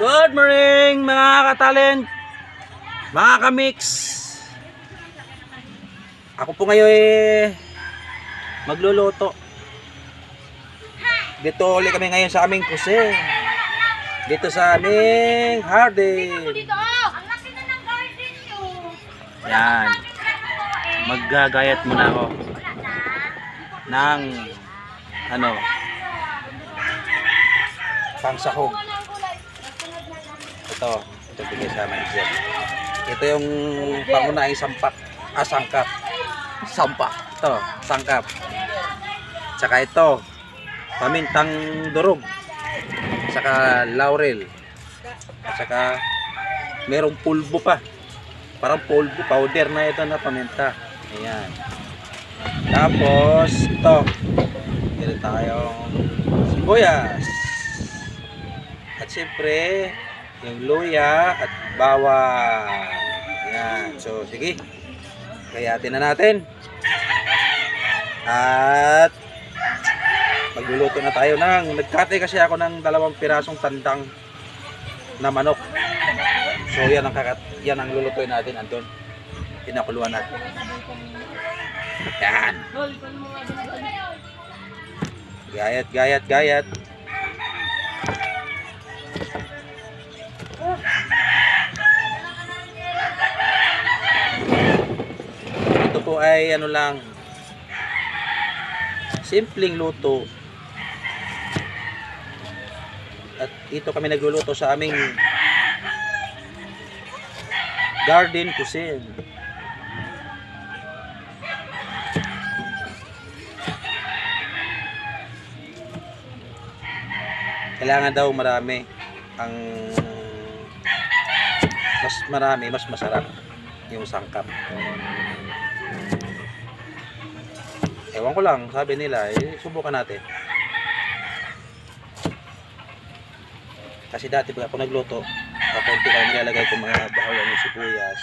Good morning mga katalent, mga kamix. Ako po ngayon eh, magluluto. Dito ulit kami ngayon sa aming kuse. Dito sa aming garden. Nyo. Yan. Maggagayat muna ako ng ano pangsahog. Ito, ito bigay sa manager. Ito yung pangunahing sampak, ah, sangkap. Sampak. Ito, sangkap. Tsaka ito, pamintang durog. Tsaka laurel. At saka merong pulbo pa. Parang pulbo, powder na ito na paminta. Ayan. Tapos, ito. Meron tayong sibuyas. At siyempre, yung luya at bawang. Ayan. So, sige. Kayatin na natin. At magluluto na tayo ng nagkate kasi ako ng dalawang pirasong tandang na manok. So yan ang kakat yan ang lulutuin natin andun. Pinakuluan natin. Yan. Gayat, gayat, gayat. Ay ano lang simpleng luto. At ito kami nagluluto sa aming garden cuisine. Kailangan daw marami ang mas marami, mas masarap yung sangkap. Ewan ko lang, sabi nila, eh, subukan natin. Kasi dati pag ako nagluto, kakunti lang nilalagay ko mga bawang yung sibuyas.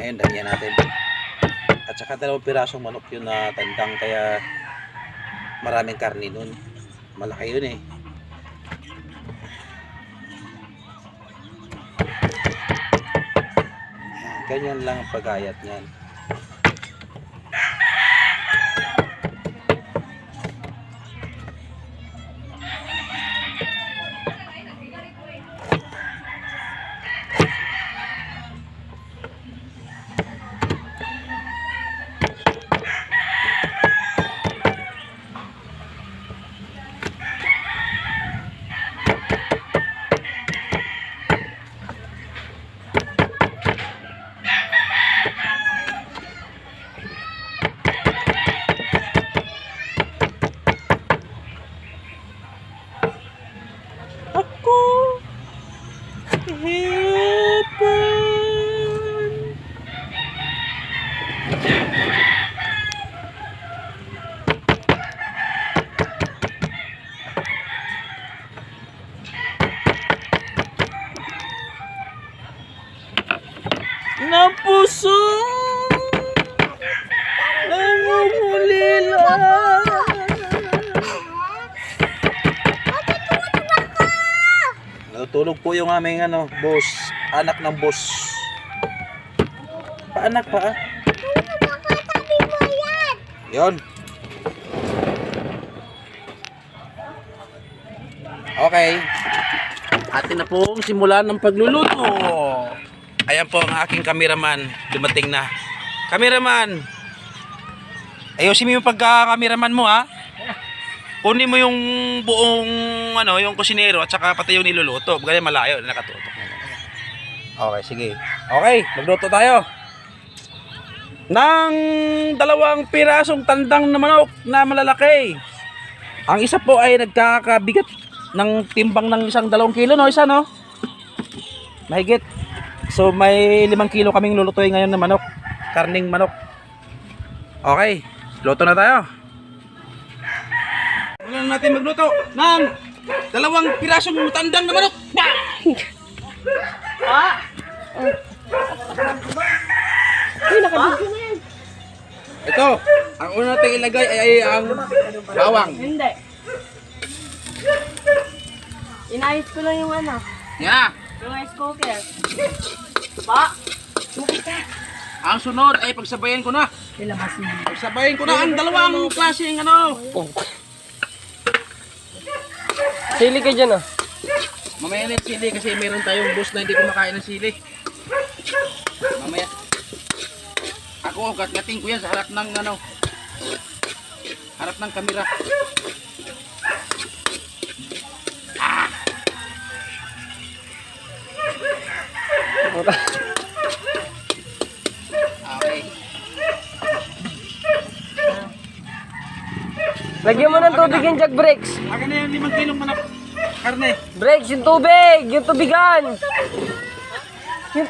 Ngayon, damihan natin. At saka dalawang pirasong manok yun na tandang kaya maraming karni nun. Malaki yun eh. Ganyan lang ang pagayat niyan. Ako heaven. Na Natutulog po yung aming ano, boss, anak ng boss. Paanak pa ah. Yon. Okay. Atin na pong simulan ng pagluluto. Ayan po ang aking cameraman. Dumating na. Cameraman! Ayusin mo yung pagka-cameraman mo ha. Kunin mo yung buong ano, yung kusinero at saka pati yung niluluto. Ganyan malayo, nakatutok. Okay, sige. Okay, magluto tayo. Ng dalawang pirasong tandang na manok na malalaki. Ang isa po ay nagkakabigat ng timbang ng isang dalawang kilo, no? Isa, no? Mahigit. So, may limang kilo kaming lulutuin ngayon na manok. Karning manok. Okay, luto na tayo. Wala na natin magluto ng dalawang pirasong tandang na manok. Ha? Ito, ang una natin ilagay ay, ay ang bawang. Hindi. Inayos ko lang yung ano, Yan. yung rice cooker. Pa! Ang sunod ay pagsabayan ko na. Ilabas mo. Pagsabayan ko na ang dalawang klaseng ano. Sili ka dyan ah. Mamaya na yung sili kasi meron tayong boss na hindi kumakain ng sili. Mamaya. Ako, gatgating ko yan sa harap ng ano. Harap ng kamera. Okay. Lagyan mo ng tubig yung jack brakes. Akin na yung limang kilong manap karne. Brakes, yung tubig! Yung tubigan! Yung...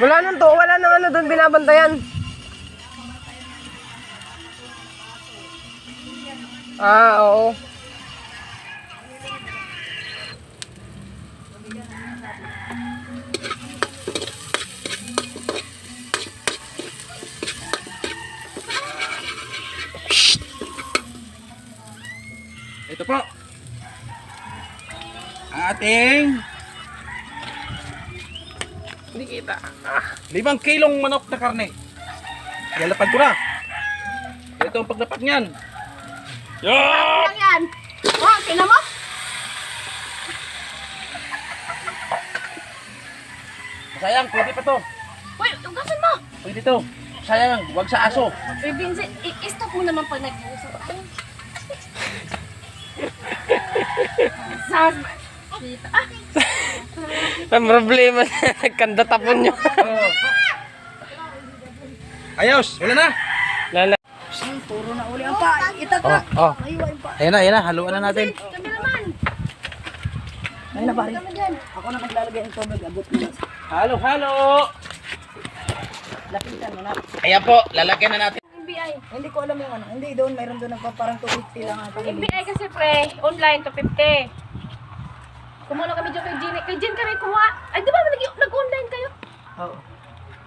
Wala nang to, wala nang ano doon binabantayan. Ah, oo. Ito po. Ang ating hindi kita. Ah, limang kilong manok na karne. Lalapad ko na. Ito ang paglapad niyan. Yan! Lang yan. Oh, tingnan mo. Sayang, pwede pa to. Uy, tugasan mo. Pwede to. Sayang, wag sa aso. Uy, Vincent, i-stop mo naman pag nag-uusap. Kita. Ah, Ang problema, nagkanda tapon nyo. Oh. Ayos, wala na. Lala. Oh, oh. Ayan na, ayan na, haluan na natin. Ayun na pare. Ako na maglalagay ng tubig, abot mo na. Halo, halo. Lapitan mo na. Ayan po, lalagyan na natin. NBI. Hindi ko alam yung ano. Hindi doon, mayroon doon nagpa parang 250 lang ata. NBI kasi pre, online to 50. Kumuha na kami dyan kay Jen. Kay Jen kami kumuha. Ay, di ba nag- nag-online kayo? Oo.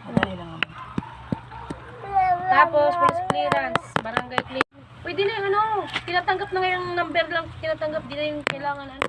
Madali lang naman. Tapos, police clearance, barangay clearance. Pwede na yung ano, tinatanggap na ngayong number lang, tinatanggap, di na yung kailangan ano.